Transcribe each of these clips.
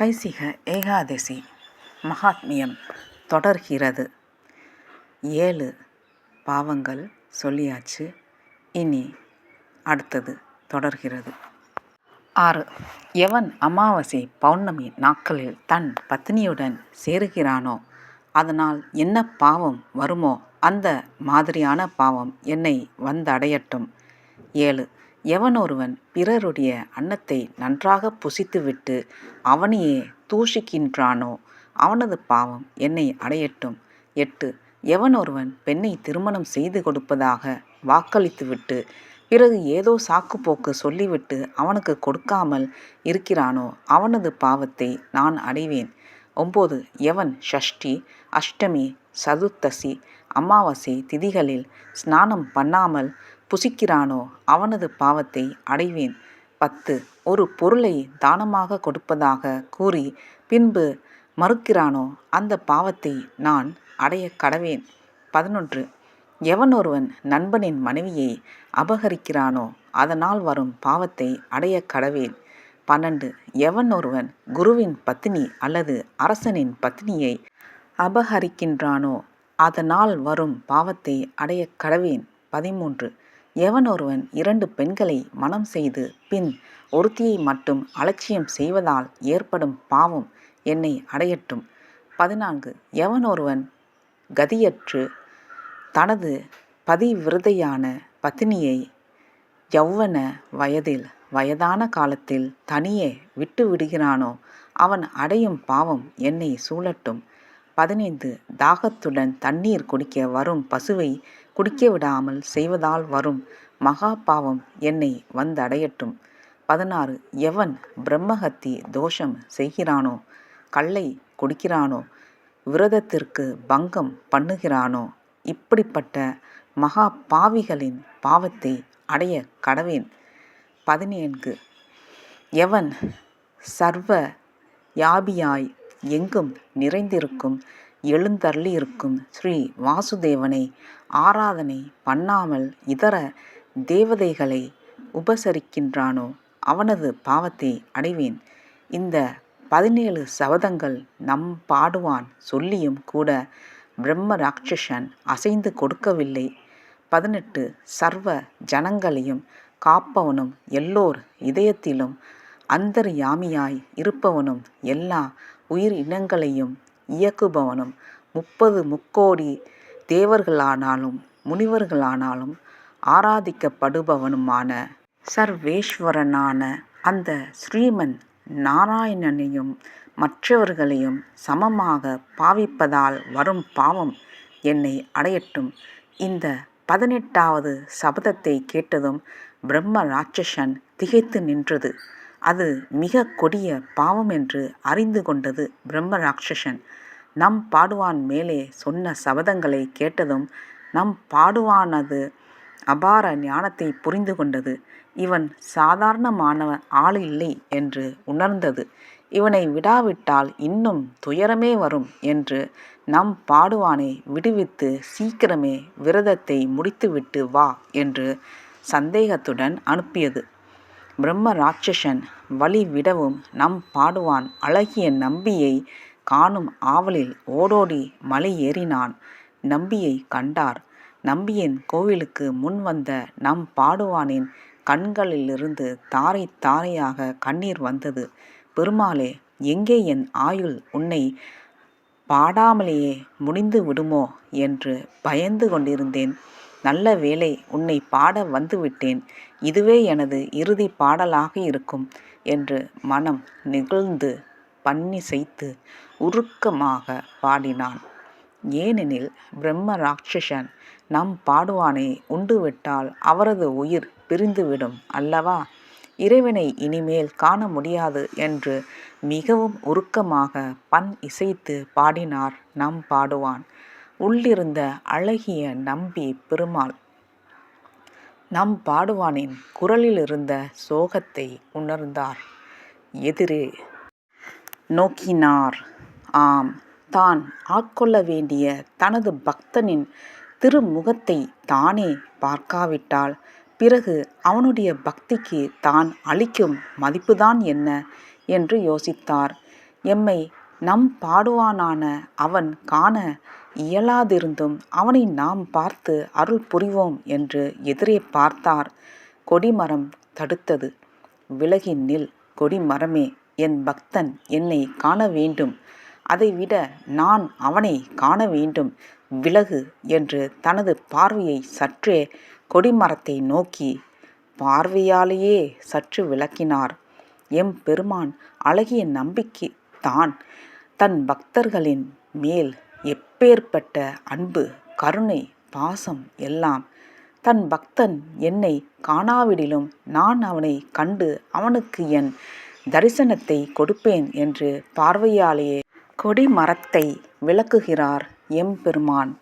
கைசிக ஏகாதசி மகாத்மியம் தொடர்கிறது. ஏழு பாவங்கள் சொல்லியாச்சு. இனி அடுத்தது தொடர்கிறது. ஆறு. எவன் அமாவாசை பௌர்ணமி நாட்களில் தன் பத்தினியுடன் சேருகிறானோ அதனால் என்ன பாவம் வருமோ அந்த மாதிரியான பாவம் என்னை வந்தடையட்டும். ஏழு. எவனொருவன் பிறருடைய அன்னத்தை நன்றாக புசித்துவிட்டு அவனையே தூஷிக்கின்றானோ அவனது பாவம் என்னை அடையட்டும். எட்டு எவனொருவன் பெண்ணை திருமணம் செய்து கொடுப்பதாக வாக்களித்துவிட்டு பிறகு ஏதோ சாக்குப்போக்கு சொல்லிவிட்டு அவனுக்கு கொடுக்காமல் இருக்கிறானோ அவனது பாவத்தை நான் அடைவேன். ஒம்பது எவன் ஷஷ்டி அஷ்டமி சதுர்த்தசி அமாவாசை திதிகளில் ஸ்நானம் பண்ணாமல் புசிக்கிறானோ அவனது பாவத்தை அடைவேன். பத்து ஒரு பொருளை தானமாக கொடுப்பதாக கூறி பின்பு மறுக்கிறானோ அந்த பாவத்தை நான் அடைய கடவேன். பதினொன்று எவனொருவன் நண்பனின் மனைவியை அபகரிக்கிறானோ அதனால் வரும் பாவத்தை அடைய கடவேன். பன்னெண்டு எவன் ஒருவன் குருவின் பத்தினி அல்லது அரசனின் பத்தினியை அபகரிக்கின்றானோ அதனால் வரும் பாவத்தை அடைய கடவேன். பதிமூன்று எவன் ஒருவன் இரண்டு பெண்களை மனம் செய்து பின் ஒருத்தியை மட்டும் அலட்சியம் செய்வதால் ஏற்படும் பாவம் என்னை அடையட்டும். பதினான்கு. எவன் ஒருவன் கதியற்று தனது பதிவிரதையான பத்தினியை யௌவன வயதில் வயதான காலத்தில் தனியே விட்டு விடுகிறானோ அவன் அடையும் பாவம் என்னை சூழட்டும். பதினைந்து. தாகத்துடன் தண்ணீர் குடிக்க வரும் பசுவை குடிக்க விடாமல் செய்வதால் வரும் மகா பாவம் என்னை வந்தடையட்டும். பதினாறு. எவன் பிரம்மஹத்தி தோஷம் செய்கிறானோ கல்லை குடிக்கிறானோ விரதத்திற்கு பங்கம் பண்ணுகிறானோ இப்படிப்பட்ட மகா பாவிகளின் பாவத்தை அடைய கடவேன். பதினேன்கு. எவன் சர்வ யாபியாய் எங்கும் நிறைந்திருக்கும் எழுந்தருளியிருக்கும் ஸ்ரீ வாசுதேவனை ஆராதனை பண்ணாமல் இதர தேவதைகளை உபசரிக்கின்றானோ அவனது பாவத்தை அடைவேன். இந்த பதினேழு சபதங்கள் நம் பாடுவான் சொல்லியும் கூட பிரம்ம ராட்சசன் அசைந்து கொடுக்கவில்லை. பதினெட்டு சர்வ ஜனங்களையும் காப்பவனும் எல்லோர் இதயத்திலும் அந்தர்யாமியாய் இருப்பவனும் எல்லா உயிர் இனங்களையும் இயக்குபவனும் முப்பது முக்கோடி தேவர்களானாலும் முனிவர்களானாலும் ஆராதிக்கப்படுபவனுமான சர்வேஸ்வரனான அந்த ஸ்ரீமன் நாராயணனையும் மற்றவர்களையும் சமமாக பாவிப்பதால் வரும் பாவம் என்னை அடையட்டும். இந்த பதினெட்டாவது சபதத்தை கேட்டதும் பிரம்ம ராட்சசன் திகைத்து நின்றது. அது மிக கொடிய பாவம் என்று அறிந்து கொண்டது பிரம்ம ராட்சசன். நம் பாடுவான் மேலே சொன்ன சபதங்களை கேட்டதும் நம் பாடுவானது அபார ஞானத்தை புரிந்து கொண்டது. இவன் சாதாரணமான ஆள் இல்லை என்று உணர்ந்தது. இவனை விடாவிட்டால் இன்னும் துயரமே வரும் என்று நம் பாடுவானை விடுவித்து சீக்கிரமே விரதத்தை முடித்துவிட்டு வா என்று சந்தேகத்துடன் அனுப்பியது. பிரம்ம ராட்சசன் வழி விடவும் நம் பாடுவான் அழகிய நம்பியை காணும் ஆவலில் ஓடோடி மலை ஏறினான் நம்பியை கண்டார். நம்பியின் கோவிலுக்கு முன் வந்த நம் பாடுவானின் கண்களிலிருந்து தாரை தாரையாக கண்ணீர் வந்தது. பெருமாளே எங்கே என் ஆயுள்? உன்னை பாடாமலேயே முடிந்து விடுமோ என்று பயந்து கொண்டிருந்தேன். நல்ல வேலை உன்னை பாட வந்துவிட்டேன். இதுவே எனது இறுதி பாடலாக இருக்கும் என்று மனம் நெகிழ்ந்து பன்னிசைத்து உருக்கமாக பாடினான். ஏனெனில் பிரம்ம ராட்சசன் நம் பாடுவானை உண்டுவிட்டால் அவரது உயிர் பிரிந்துவிடும் அல்லவா? இறைவனை இனிமேல் காண முடியாது என்று மிகவும் உருக்கமாக பண் இசைத்து பாடினார் நம் பாடுவான். உள்ளிருந்த அழகிய நம்பி பெருமாள். நம் பாடுவானின் குரலிலிருந்த சோகத்தை உணர்ந்தார். எதிரே நோக்கினார். ஆம் தான் ஆட்கொள்ள வேண்டிய தனது பக்தனின் திருமுகத்தை தானே பார்க்காவிட்டால் பிறகு அவனுடைய பக்திக்கு தான் அளிக்கும் மதிப்புதான் என்ன? என்று யோசித்தார். எம்மை நம் பாடுவானான அவன் காண இயலாதிருந்தும் அவனை நாம் பார்த்து அருள் புரிவோம் என்று எதிரே பார்த்தார். கொடிமரம் தடுத்தது. விலகி நில் கொடிமரமே. என் பக்தன் என்னை காண வேண்டும். அதைவிட நான் அவனை காண வேண்டும். விலகு என்று தனது பார்வையை சற்றே கொடிமரத்தை நோக்கி பார்வையாலேயே சற்று விளக்கினார். எம் பெருமான் அழகிய நம்பிக்கை தான் தன் பக்தர்களின் மேல் எப்பேற்பட்ட அன்பு கருணை பாசம் எல்லாம். தன் பக்தன் என்னை காணாவிடிலும் நான் அவனை கண்டு அவனுக்கு என் தரிசனத்தை கொடுப்பேன் என்று பார்வையாலேயே கொடிமரத்தை விளக்குகிறார் எம்பெருமான்.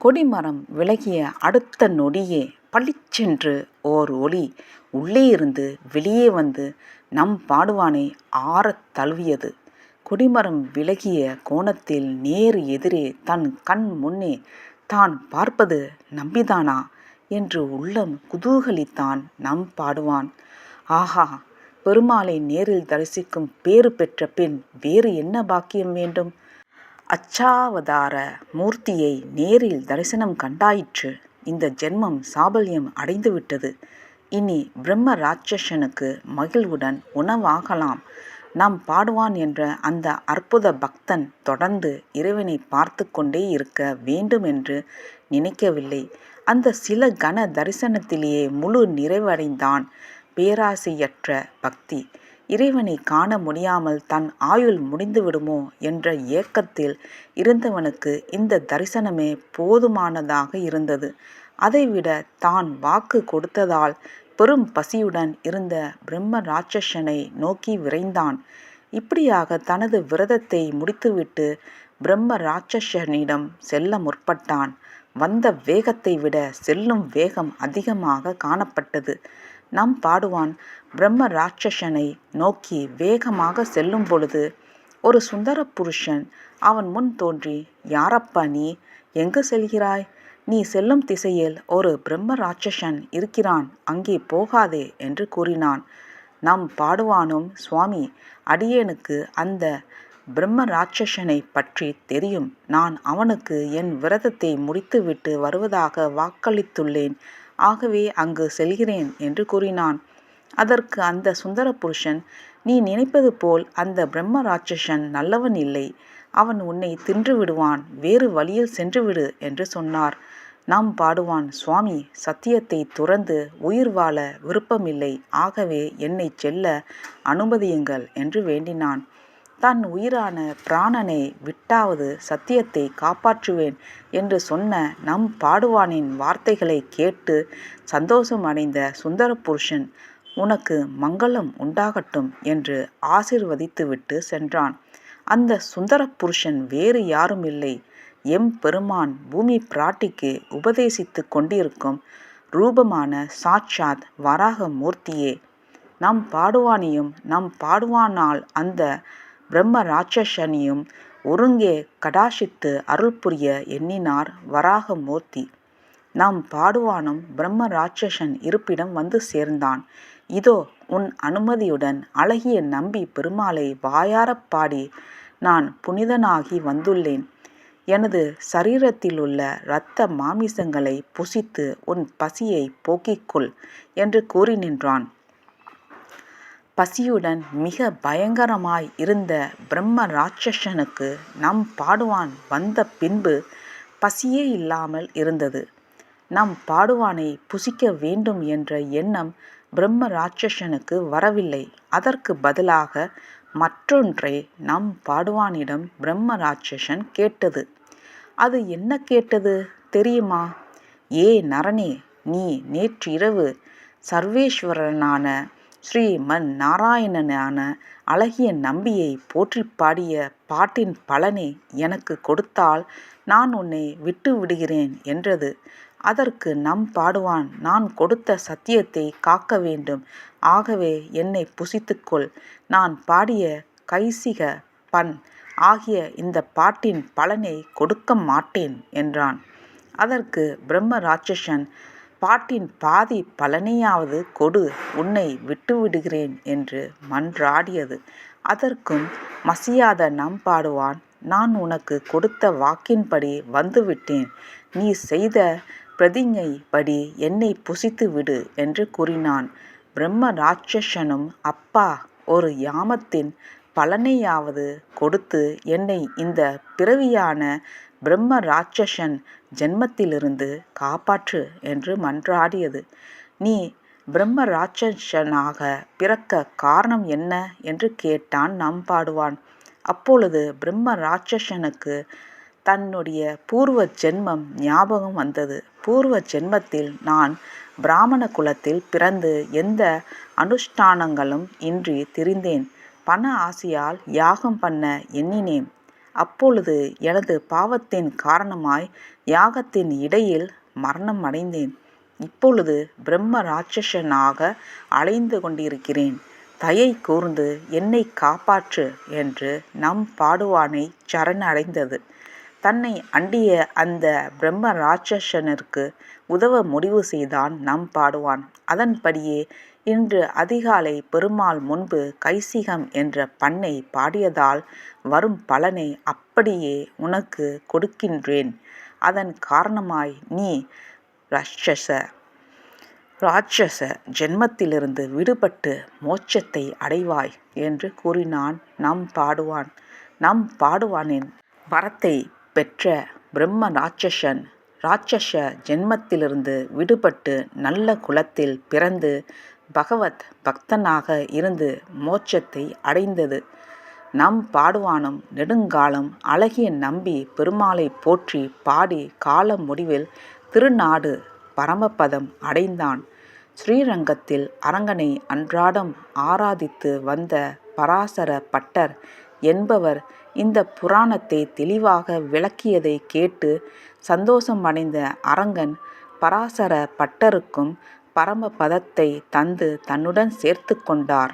கொடிமரம் விலகிய அடுத்த நொடியே பளிச்சென்று ஓர் ஒளி உள்ளே இருந்து வெளியே வந்து நம் பாடுவானை ஆறத் தழுவியது. கொடிமரம் விலகிய கோணத்தில் நேர் எதிரே தன் கண் முன்னே தான் பார்ப்பது நம்பிதானா? என்று உள்ளம் குதூகலித்தான் நம் பாடுவான். ஆஹா! பெருமாளை நேரில் தரிசிக்கும் பேறு பெற்ற பின் வேறு என்ன பாக்கியம் வேண்டும்? அச்சாவதார மூர்த்தியை நேரில் தரிசனம் கண்டாயிற்று. இந்த ஜென்மம் சாபல்யம் அடைந்துவிட்டது. இனி பிரம்ம ராட்சசனுக்கு மகிழ்வுடன் உணவாகலாம். நாம் பாடுவான் என்ற அந்த அற்புத பக்தன் தொடர்ந்து இறைவனை பார்த்து கொண்டே இருக்க வேண்டும் என்று நினைக்கவில்லை. அந்த சில கன தரிசனத்திலேயே முழு நிறைவடைந்தான். பேராசையற்ற பக்தி. இறைவனை காண முடியாமல் தன் ஆயுள் முடிந்துவிடுமோ என்ற ஏக்கத்தில் இருந்தவனுக்கு இந்த தரிசனமே போதுமானதாக இருந்தது. அதைவிட தான் வாக்கு கொடுத்ததால் பெரும் பசியுடன் இருந்த பிரம்ம ராட்சசனை நோக்கி விரைந்தான். இப்படியாக தனது விரதத்தை முடித்துவிட்டு பிரம்ம ராட்சசனிடம் செல்ல முற்பட்டான். வந்த வேகத்தை விட செல்லும் வேகம் அதிகமாக காணப்பட்டது. நம் பாடுவான். பிரம்ம ராட்சசனை நோக்கி வேகமாக செல்லும் பொழுது ஒரு சுந்தர புருஷன் அவன் முன் தோன்றி யாரப்பா நீ? எங்கு செல்கிறாய்? நீ செல்லும் திசையில் ஒரு பிரம்ம ராட்சசன் இருக்கிறான். அங்கே போகாதே என்று கூறினான். நம் பாடுவானும் சுவாமி? அடியேனுக்கு அந்த பிரம்ம ராட்சசனை பற்றி தெரியும். நான் அவனுக்கு என் விரதத்தை முடித்துவிட்டு வருவதாக வாக்களித்துள்ளேன். ஆகவே அங்கு செல்கிறேன் என்று கூறினான். அதற்கு அந்த சுந்தர புருஷன் நீ நினைப்பது போல் அந்த பிரம்ம ராட்சசன் நல்லவன் இல்லை. அவன் உன்னை தின்று விடுவான். வேறு வழியில் சென்றுவிடு என்று சொன்னார். நாம் பாடுவான் சுவாமி சத்தியத்தை துறந்து உயிர் வாழ விருப்பமில்லை. ஆகவே என்னை செல்ல அனுமதியுங்கள் என்று வேண்டினான். தன் உயிரான பிராணனை விட்டாவது சத்தியத்தை காப்பாற்றுவேன் என்று சொன்ன நம் பாடுவானின் வார்த்தைகளை கேட்டு சந்தோஷம் அடைந்த சுந்தர புருஷன் உனக்கு மங்களம் உண்டாகட்டும் என்று ஆசிர்வதித்துவிட்டு சென்றான். அந்த சுந்தர புருஷன் வேறு யாரும் இல்லை. எம் பெருமான் பூமி பிராட்டிக்கு உபதேசித்து கொண்டிருக்கும் ரூபமான சாட்சாத் வராக மூர்த்தியே நம் பாடுவானியும் நம் பாடுவானால் அந்த பிரம்ம ராட்சசனியும் ஒருங்கே கடாசித்து அருள் புரிய எண்ணினார் வராகமூர்த்தி. நாம் பாடுவானும் பிரம்ம ராட்சசன் இருப்பிடம் வந்து சேர்ந்தான். இதோ உன் அனுமதியுடன் அழகிய நம்பி பெருமாளை வாயாரப் பாடி நான் புனிதனாகி வந்துள்ளேன். எனது சரீரத்தில் உள்ள இரத்த மாமிசங்களை புசித்து உன் பசியை போக்கிக்கொள் என்று கூறி நின்றான். பசியுடன் மிக பயங்கரமாய் இருந்த பிரம்ம ராட்சசனுக்கு நம் பாடுவான் வந்த பின்பு பசியே இல்லாமல் இருந்தது. நம் பாடுவானை புசிக்க வேண்டும் என்ற எண்ணம் பிரம்ம ராட்சசனுக்கு வரவில்லை. அதற்கு பதிலாக மற்றொன்றை நம் பாடுவானிடம் பிரம்ம ராட்சசன் கேட்டது. அது என்ன கேட்டது தெரியுமா? ஏ நரனே நீ நேற்றிரவு சர்வேஸ்வரனான ஸ்ரீமன் நாராயணனான அழகிய நம்பியை போற்றி பாடிய பாட்டின் பலனை எனக்கு கொடுத்தால் நான் உன்னை விட்டு விடுகிறேன் என்றது. அதற்கு நம் பாடுவான் நான் கொடுத்த சத்தியத்தை காக்க வேண்டும். ஆகவே என்னை புசித்துக்கொள் நான் பாடிய கைசிக பண் ஆகிய இந்த பாட்டின் பலனை கொடுக்க மாட்டேன் என்றான். அதற்கு பிரம்ம ராட்சசன் பாட்டின் பாதி பலனையாவது கொடு உன்னை விட்டுவிடுகிறேன் என்று மன்றாடியது. அதற்கும் மசியாத நம் பாடுவான் நான் உனக்கு கொடுத்த வாக்கின்படி வந்துவிட்டேன். நீ செய்த பிரதிஞை படி என்னை புசித்து விடு என்று கூறினான். பிரம்ம ராட்சசனும் அப்பா ஒரு யாமத்தின் பலனையாவது கொடுத்து என்னை இந்த பிறவியான பிரம்ம ராட்சசன் ஜென்மத்திலிருந்து காப்பாற்று என்று மன்றாடியது. நீ பிரம்ம ராட்சசனாக பிறக்க காரணம் என்ன என்று கேட்டான் நம் பாடுவான் அப்பொழுது பிரம்ம ராட்சசனுக்கு தன்னுடைய பூர்வ ஜென்மம் ஞாபகம் வந்தது. பூர்வ ஜென்மத்தில் நான் பிராமண குலத்தில் பிறந்து எந்த அனுஷ்டானங்களும் இன்றி திரிந்தேன். பண ஆசையால் யாகம் பண்ண எண்ணினேன். அப்பொழுது எனது பாவத்தின் காரணமாய் யாகத்தின் இடையில் மரணம் அடைந்தேன். இப்பொழுது பிரம்ம ராட்சசனாக அலைந்து கொண்டிருக்கிறேன். தயை கூர்ந்து என்னை காப்பாற்று என்று நம் பாடுவானை சரணடைந்தது. தன்னை அண்டிய அந்த பிரம்ம ராட்சசனிற்கு உதவ முடிவு செய்தான் நம் பாடுவான். அதன்படியே இன்று அதிகாலை பெருமாள் முன்பு கைசிகம் என்ற பண்ணை பாடியதால் வரும் பலனை அப்படியே உனக்கு கொடுக்கின்றேன். அதன் காரணமாய் நீ ராட்சச ராட்சச ஜென்மத்திலிருந்து விடுபட்டு மோட்சத்தை அடைவாய் என்று கூறினான். நம் பாடுவான் நம் பாடுவானின் வரத்தை பெற்ற பிரம்ம ராட்சசன் ராட்சச ஜென்மத்திலிருந்து விடுபட்டு நல்ல குலத்தில் பிறந்து பகவத் பக்தனாக இருந்து மோட்சத்தை அடைந்தது. நம் பாடுவானும் நெடுங்காலம் அழகிய நம்பி பெருமாளை போற்றி பாடி கால முடிவில் திருநாடு பரமபதம் அடைந்தான். ஸ்ரீரங்கத்தில் அரங்கனை அன்றாடம் ஆராதித்து வந்த பராசர பட்டர் என்பவர் இந்த புராணத்தை தெளிவாக விளக்கியதை கேட்டு சந்தோஷமடைந்த அரங்கன் பராசர பட்டருக்கும் பரமபதத்தை தந்து தன்னுடன் சேர்த்து கொண்டார்.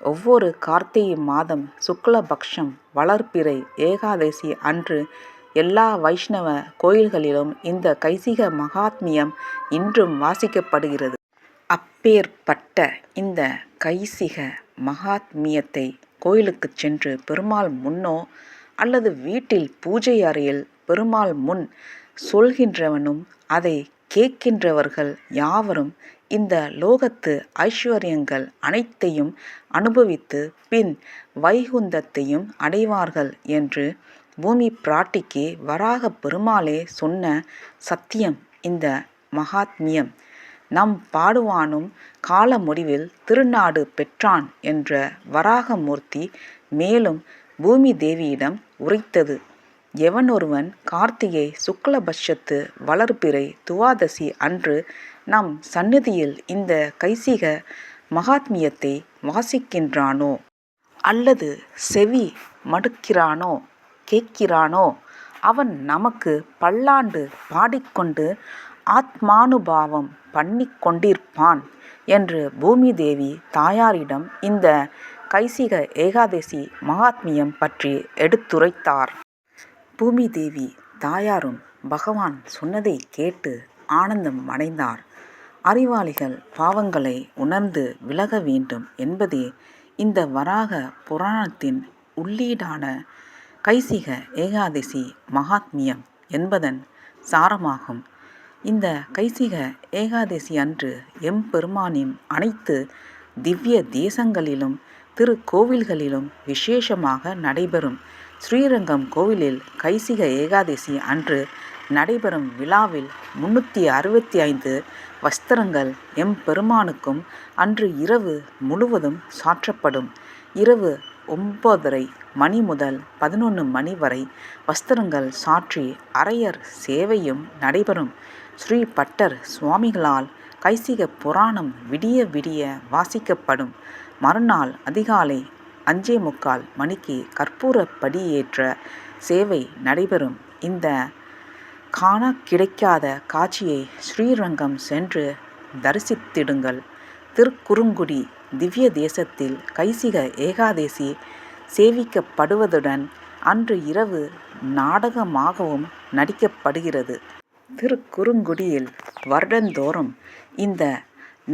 ஒவ்வொரு கார்த்திகை மாதம் சுக்லபக்ஷம் வளர்ப்பிறை ஏகாதசி அன்று எல்லா வைஷ்ணவ கோயில்களிலும் இந்த கைசிக மகாத்மியம் இன்றும் வாசிக்கப்படுகிறது. அப்பேற்பட்ட இந்த கைசிக மகாத்மியத்தை கோயிலுக்கு சென்று பெருமாள் முன்னோ அல்லது வீட்டில் பூஜை அறையில் பெருமாள் முன் சொல்கின்றவனும் அதை கேட்கின்றவர்கள் யாவரும் இந்த லோகத்து ஐஸ்வர்யங்கள் அனைத்தையும் அனுபவித்து பின் வைகுந்தத்தையும் அடைவார்கள் என்று பூமி பிராட்டிக்கு வராக பெருமாளே சொன்ன சத்தியம் இந்த மகாத்மியம். நம் பாடுவானும் கால முடிவில் திருநாடு பெற்றான் என்ற வராகமூர்த்தி மேலும் பூமி தேவியிடம் உரைத்தது. எவனொருவன் கார்த்திகை சுக்லபட்சத்து வளர்பிறை துவாதசி அன்று நம் சந்நிதியில் இந்த கைசிக மகாத்மியத்தை வாசிக்கின்றானோ? அல்லது செவி மடுக்கிறானோ? கேட்கிறானோ? அவன் நமக்கு பல்லாண்டு பாடிக்கொண்டு ஆத்மானுபாவம் பண்ணி கொண்டிருப்பான் என்று பூமி தேவி தாயாரிடம் இந்த கைசிக ஏகாதசி மகாத்மியம் பற்றி எடுத்துரைத்தார். பூமி தேவி தாயாரும் பகவான் சொன்னதை கேட்டு ஆனந்தம் அடைந்தார். அறிவாளிகள் பாவங்களை உணர்ந்து விலக வேண்டும் என்பதே இந்த வராக புராணத்தின் உள்ளீடான கைசிக ஏகாதசி மகாத்மியம் என்பதன் சாரமாகும். இந்த கைசிக ஏகாதசி அன்று எம்பெருமானின் அனைத்து திவ்ய தேசங்களிலும் திருக்கோவில்களிலும் விசேஷமாக நடைபெறும். ஸ்ரீரங்கம் கோவிலில் கைசிக ஏகாதசி அன்று நடைபெறும் விழாவில் முன்னூற்றி அறுபத்தி ஐந்து வஸ்திரங்கள் எம்பெருமானுக்கும் அன்று இரவு முழுவதும் சாற்றப்படும். இரவு ஒன்பதரை மணி முதல் பதினொன்று மணி வரை வஸ்திரங்கள் சாற்றி அரையர் சேவையும் நடைபெறும். ஸ்ரீ பட்டர் சுவாமிகளால் கைசிக புராணம் விடிய விடிய வாசிக்கப்படும். மறுநாள் அதிகாலை அஞ்சே முக்கால் மணிக்கு கற்பூர படியேற்ற சேவை நடைபெறும். இந்த காண கிடைக்காத காட்சியை ஸ்ரீரங்கம் சென்று தரிசித்திடுங்கள். திருக்குறுங்குடி திவ்ய தேசத்தில் கைசிக ஏகாதேசி சேவிக்கப்படுவதுடன் அன்று இரவு நாடகமாகவும் நடிக்கப்படுகிறது. திருக்குறுங்குடியில் வருடந்தோறும் இந்த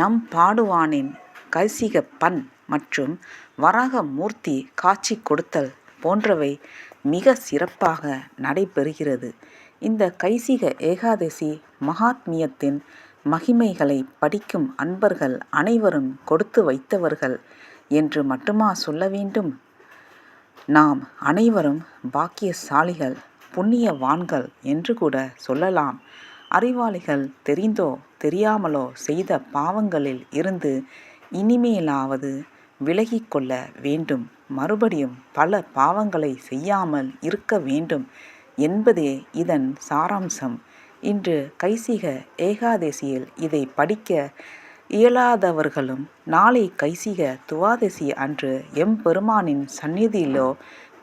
நம் பாடுவானின் கைசிக பண் மற்றும் வராக மூர்த்தி காட்சி கொடுத்தல் போன்றவை மிக சிறப்பாக நடைபெறுகிறது. இந்த கைசிக ஏகாதசி மகாத்மியத்தின் மகிமைகளை படிக்கும் அன்பர்கள் அனைவரும் கொடுத்து வைத்தவர்கள் என்று மட்டுமா சொல்ல வேண்டும்? நாம் அனைவரும் பாக்கியசாலிகள் புண்ணியவான்கள் என்று கூட சொல்லலாம். அறிவாளிகள் தெரிந்தோ தெரியாமலோ செய்த பாவங்களில் இருந்து இனிமேலாவது விலகிக் கொள்ள வேண்டும். மறுபடியும் பல பாவங்களை செய்யாமல் இருக்க வேண்டும் என்பதே இதன் சாராம்சம். இன்று கைசிக ஏகாதசியில் இதை படிக்க இயலாதவர்களும் நாளை கைசிக துவாதசி அன்று எம்பெருமானின் சந்நிதியிலோ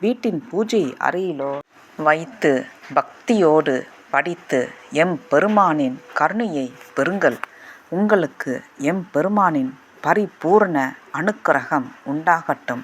வீட்டின் பூஜை அறையிலோ வைத்து பக்தியோடு படித்து எம் பெருமானின் கருணையை பெறுங்கள். உங்களுக்கு எம் பெருமானின் பரிபூர்ண அனுக்கிரகம் உண்டாகட்டும்.